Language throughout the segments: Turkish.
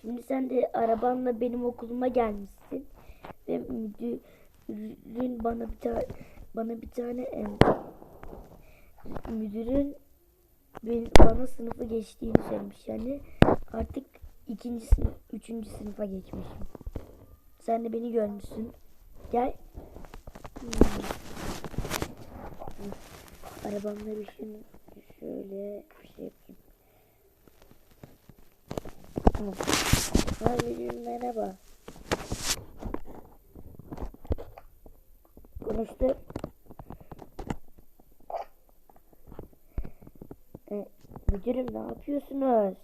Şimdi sen de arabanla benim okuluma gelmişsin ve müdürün bana bir tane bana bir tane em, müdürün benim, bana sınıfı geçtiğini söylemiş. Yani artık ikinci sınıf, üçüncü sınıfa geçmişim. Sen de beni görmüşsün. Gel. Hmm. Arabamda bir şunu şöyle bir şey yapayım. Tamam. Abicim merhaba. Konuştuk. E, müdürüm ne yapıyorsunuz?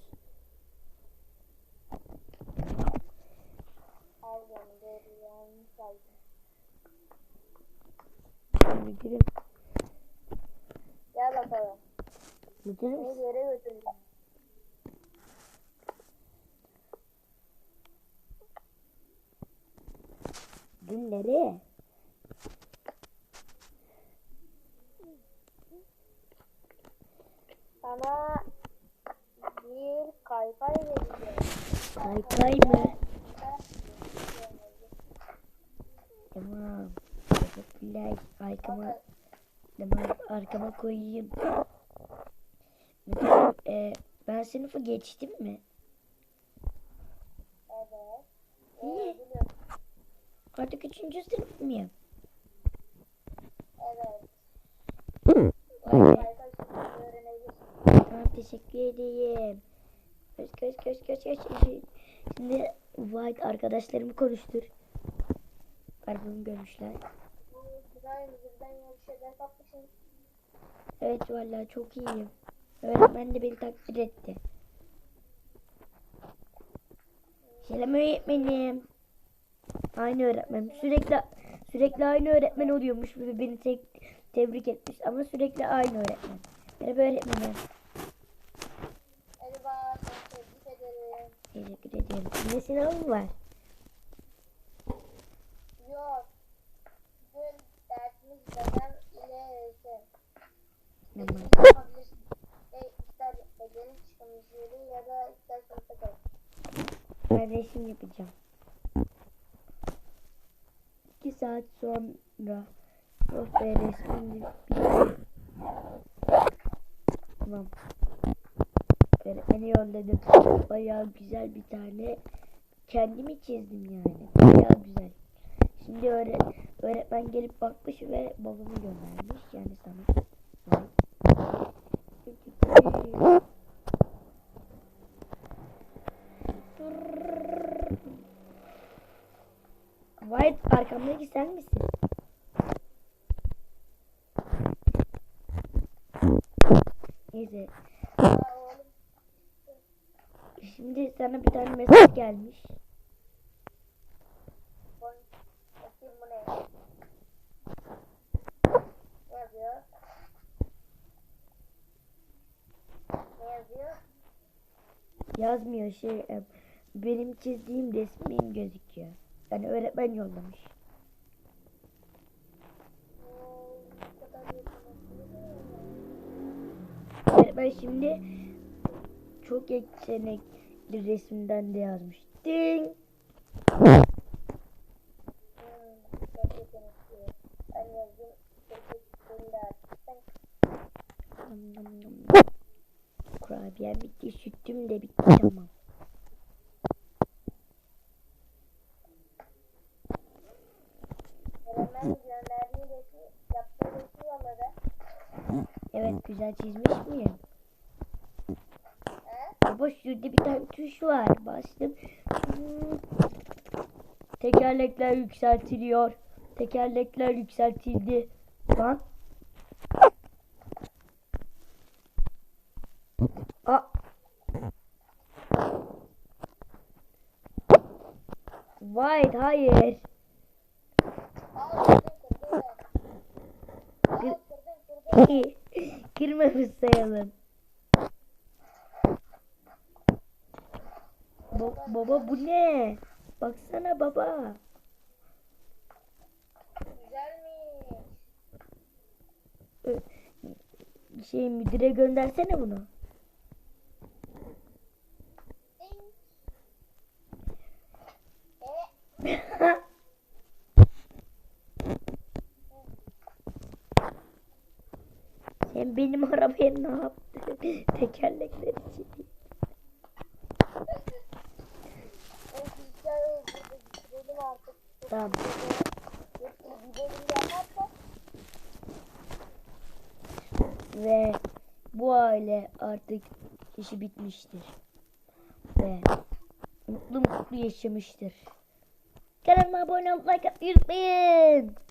Müdürüm, Gel bakalım. müdürüm bir yere götüreceğim. Nereye? Sana bir kaykay vereceğim. Kaykay mı? Tamam. Teşekkürler. Arkama, tamam, arkama koyayım. Müdürüm, e, ben sınıfı geçtim mi? Evet. Niye? Biliyorum. Artık üçüncü sınıf mıyım? Evet. Tamam teşekkür edeyim. Koş koş koş koş koş. Şimdi White arkadaşlarımı konuştur. Arabamı görmüşler. Evet vallahi çok iyiyim. Öğretmen de beni takdir etti. Selam öğretmenim. Aynı öğretmen. Sürekli sürekli aynı öğretmen oluyormuş beni tek, tebrik etmiş ama sürekli aynı öğretmen. Merhaba öğretmenim. Merhaba, tebrik ederim. Teşekkür ediyorum. Ne sınavım var? Yok. Bugün dersimiz beden ile resim. Tamam. E, ister bedenin çıkmışları ya da ister sınıfta resim yapacağım. Saat sonra oh be bitti. Tamam. Öğretmeni yolladım. Bayağı güzel bir tane kendimi çizdim yani. Bayağı güzel. Şimdi öğret öğretmen gelip bakmış ve babamı göndermiş yani sana. White arkamdaki sen misin? Neyse. Şimdi sana bir tane mesaj gelmiş. Yazmıyor şey. e, Benim çizdiğim resmim gözüküyor. Yani öğretmen yollamış. Öğretmen şimdi çok yetenekli resimden de yazmış. Ding. Kurabiye bitti, sütüm de bitti tamam. Güzel çizmiş miyim? Baba şurada bir tane tuş var. Bastım. Tekerlekler yükseltiliyor. Tekerlekler yükseltildi. Lan. Aa. White hayır. Kırdın. Kırmamış sayalım. Ba- baba bu ne? Baksana baba. Güzelmiş. Şey müdüre göndersene bunu. Ding. Hem benim arabaya ne yaptı? Tekerlekleri çekti. Evet, bilgisayarı burada bitirelim artık. Tamam. Ve bu aile artık işi bitmiştir. Ve mutlu mutlu yaşamıştır. Kanalıma abone olmayı like unutmayın.